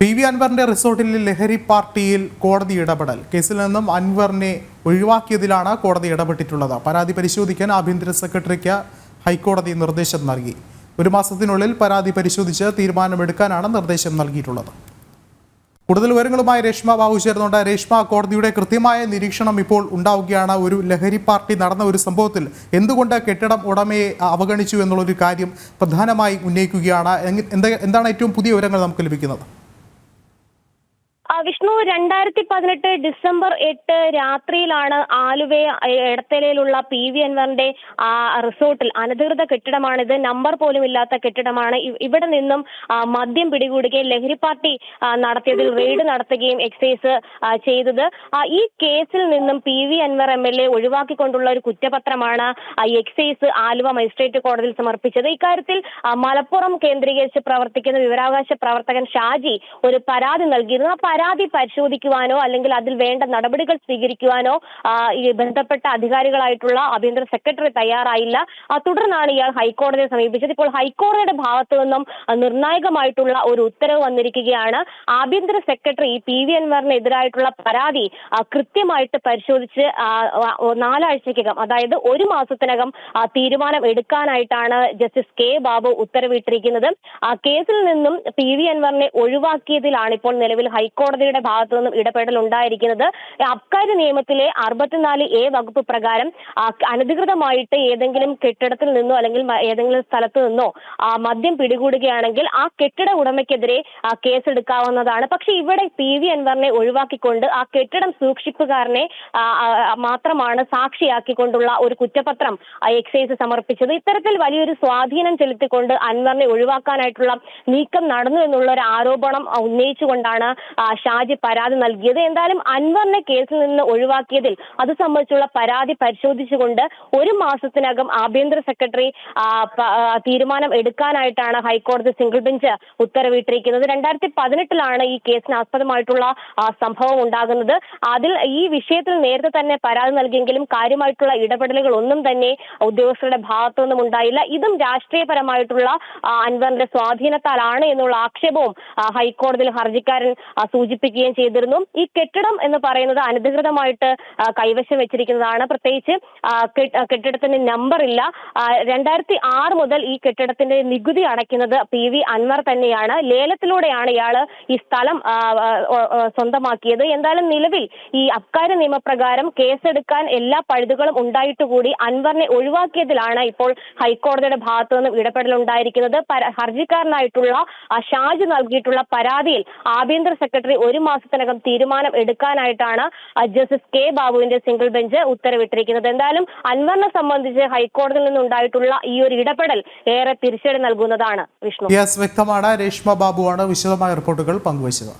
P V അൻവറിന്റെ റിസോർട്ടിലെ ലഹരി പാർട്ടിയിൽ കോടതി ഇടപെടൽ. കേസിൽ നിന്നും അൻവറിനെ ഒഴിവാക്കിയതിലാണ് കോടതി ഇടപെട്ടിട്ടുള്ളത്. പരാതി പരിശോധിക്കാൻ ആഭ്യന്തര സെക്രട്ടറിക്ക് ഹൈക്കോടതി നിർദ്ദേശം നൽകി. ഒരു മാസത്തിനുള്ളിൽ പരാതി പരിശോധിച്ച് തീരുമാനമെടുക്കാനാണ് നിർദ്ദേശം നൽകിയിട്ടുള്ളത്. കൂടുതൽ വിവരങ്ങളുമായി രേഷ്മ ബാബു ചേർന്നുണ്ട് രേഷ്മ കോടതിയുടെ കൃത്യമായ നിരീക്ഷണം ഇപ്പോൾ ഉണ്ടാവുകയാണ്. ഒരു ലഹരി പാർട്ടി നടന്ന ഒരു സംഭവത്തിൽ എന്തുകൊണ്ട് കെട്ടിടം ഉടമയെ അവഗണിച്ചു എന്നുള്ളൊരു കാര്യം പ്രധാനമായി ഉന്നയിക്കുകയാണ്. എന്താണ് ഏറ്റവും പുതിയ വിവരങ്ങൾ നമുക്ക് ലഭിക്കുന്നത്? വിഷ്ണു രണ്ടായിരത്തി പതിനെട്ട് ഡിസംബർ എട്ട് രാത്രിയിലാണ് ആലുവ എടത്തലയിലുള്ള പി വി അൻവറിന്റെ ആ, റിസോർട്ടിൽ അനധികൃത കെട്ടിടമാണിത് നമ്പർ പോലും ഇല്ലാത്ത കെട്ടിടമാണ്. ഇവിടെ നിന്നും മദ്യം പിടികൂടുകയും ലഹരി പാർട്ടി നടത്തിയതിൽ റെയ്ഡ് നടത്തുകയും എക്സൈസ് ചെയ്തത്. ഈ കേസിൽ നിന്നും P V Anvar M L A ഒഴിവാക്കിക്കൊണ്ടുള്ള ഒരു കുറ്റപത്രമാണ് എക്സൈസ് ആലുവ മജിസ്ട്രേറ്റ് കോടതിയിൽ സമർപ്പിച്ചത്. ഇക്കാര്യത്തിൽ മലപ്പുറം കേന്ദ്രീകരിച്ച് പ്രവർത്തിക്കുന്ന വിവരാവകാശ പ്രവർത്തകൻ ഷാജി ഒരു പരാതി നൽകിയിരുന്നു. ആ പരാതി പരിശോധിക്കുവാനോ അല്ലെങ്കിൽ അതിൽ വേണ്ട നടപടികൾ സ്വീകരിക്കുവാനോ ഈ ബന്ധപ്പെട്ട അധികാരികളായിട്ടുള്ള ആഭ്യന്തര സെക്രട്ടറി തയ്യാറായില്ല. തുടർന്നാണ് ഇയാൾ ഹൈക്കോടതിയെ സമീപിച്ചത്. ഇപ്പോൾ ഹൈക്കോടതിയുടെ ഭാഗത്തു നിന്നും നിർണായകമായിട്ടുള്ള ഒരു ഉത്തരവ് വന്നിരിക്കുകയാണ്. ആഭ്യന്തര സെക്രട്ടറി പി വി അൻവറിനെതിരായിട്ടുള്ള പരാതി കൃത്യമായിട്ട് പരിശോധിച്ച് നാലാഴ്ചക്കകം അതായത് ഒരു മാസത്തിനകം തീരുമാനം എടുക്കാനായിട്ടാണ് ജസ്റ്റിസ് കെ ബാബു ഉത്തരവിട്ടിരിക്കുന്നത്. കേസിൽ നിന്നും പി വി അൻവറിനെ ഒഴിവാക്കിയതിലാണ് ഇപ്പോൾ നിലവിൽ ഹൈക്കോടതിയുടെ ഭാഗത്തു നിന്നും ഇടപെടൽ ഉണ്ടായിരിക്കുന്നത്. അബ്കാരി നിയമത്തിലെ അറുപത്തിനാല് എ വകുപ്പ് പ്രകാരം അനധികൃതമായിട്ട് ഏതെങ്കിലും കെട്ടിടത്തിൽ നിന്നോ അല്ലെങ്കിൽ ഏതെങ്കിലും സ്ഥലത്ത് നിന്നോ മദ്യം പിടികൂടുകയാണെങ്കിൽ ആ കെട്ടിട ഉടമയ്ക്കെതിരെ കേസെടുക്കാവുന്നതാണ്. പക്ഷെ ഇവിടെ പി വി അൻവറിനെ ഒഴിവാക്കിക്കൊണ്ട് ആ കെട്ടിടം സൂക്ഷിപ്പുകാരനെ മാത്രമാണ് സാക്ഷിയാക്കിക്കൊണ്ടുള്ള ഒരു കുറ്റപത്രം എക്സൈസ് സമർപ്പിച്ചത്. ഇത്തരത്തിൽ വലിയൊരു സ്വാധീനം ചെലുത്തിക്കൊണ്ട് അൻവറിനെ ഒഴിവാക്കാനായിട്ടുള്ള നീക്കം നടന്നു എന്നുള്ള ഒരു ആരോപണം ഉന്നയിച്ചുകൊണ്ടാണ് ഷാജി പരാതി നൽകിയത്. എന്തായാലും അൻവറിനെ കേസിൽ നിന്ന് ഒഴിവാക്കിയതിൽ അത് സംബന്ധിച്ചുള്ള പരാതി പരിശോധിച്ചുകൊണ്ട് ഒരു മാസത്തിനകം ആഭ്യന്തര സെക്രട്ടറി തീരുമാനം എടുക്കാനായിട്ടാണ് ഹൈക്കോടതി സിംഗിൾ ബെഞ്ച് ഉത്തരവിട്ടിരിക്കുന്നത്. രണ്ടായിരത്തി പതിനെട്ടിലാണ് ഈ കേസിന് ആസ്പദമായിട്ടുള്ള സംഭവം ഉണ്ടാകുന്നത്. അതിൽ ഈ വിഷയത്തിൽ നേരത്തെ തന്നെ പരാതി നൽകിയെങ്കിലും കാര്യമായിട്ടുള്ള ഇടപെടലുകൾ ഒന്നും തന്നെ ഉദ്യോഗസ്ഥരുടെ ഭാഗത്തുനിന്നും ഉണ്ടായില്ല. ഇതും രാഷ്ട്രീയപരമായിട്ടുള്ള അൻവറിന്റെ സ്വാധീനത്താലാണ് എന്നുള്ള ആക്ഷേപവും ഹൈക്കോടതിയിൽ ഹർജിക്കാരൻ ആ, സൂചിപ്പിക്കുകയും ചെയ്തിരുന്നു. ഈ കെട്ടിടം എന്ന് പറയുന്നത് അനധികൃതമായിട്ട് കൈവശം വെച്ചിരിക്കുന്നതാണ്. പ്രത്യേകിച്ച് കെട്ടിടത്തിന്റെ നമ്പർ ഇല്ല. രണ്ടായിരത്തി ആറ് മുതൽ ഈ കെട്ടിടത്തിന്റെ നികുതി അടയ്ക്കുന്നത് പി വി അൻവർ തന്നെയാണ്. ലേലത്തിലൂടെയാണ് ഇയാൾ ഈ സ്ഥലം സ്വന്തമാക്കിയത്. എന്തായാലും നിലവിൽ ഈ അബ്കാരി നിയമപ്രകാരം കേസെടുക്കാൻ എല്ലാ പഴുതുകളും ഉണ്ടായിട്ട് കൂടി അൻവറിനെ ഒഴിവാക്കിയതിലാണ് ഇപ്പോൾ ഹൈക്കോടതിയുടെ ഭാഗത്തു നിന്നും ഇടപെടൽ ഉണ്ടായിരിക്കുന്നത്. ഹർജിക്കാരനായിട്ടുള്ള ഷാജി നൽകിയിട്ടുള്ള പരാതിയിൽ ആഭ്യന്തര സെക്രട്ടറി ഒരു മാസത്തിനകം തീരുമാനം എടുക്കാനായിട്ടാണ് ജസ്റ്റിസ് കെ ബാബുവിന്റെ സിംഗിൾ ബെഞ്ച് ഉത്തരവിട്ടിരിക്കുന്നത്. എന്തായാലും അൻവറിനെ സംബന്ധിച്ച് ഹൈക്കോടതിയിൽ നിന്നുണ്ടായിട്ടുള്ള ഈ ഒരു ഇടപെടൽ ഏറെ തിരിച്ചടി നൽകുന്നതാണ് വിഷ്ണു. വ്യക്തമാണ്. രേഷ്മ ബാബുവാണ് വിശദമായ റിപ്പോർട്ടുകൾ പങ്കുവച്ചത്.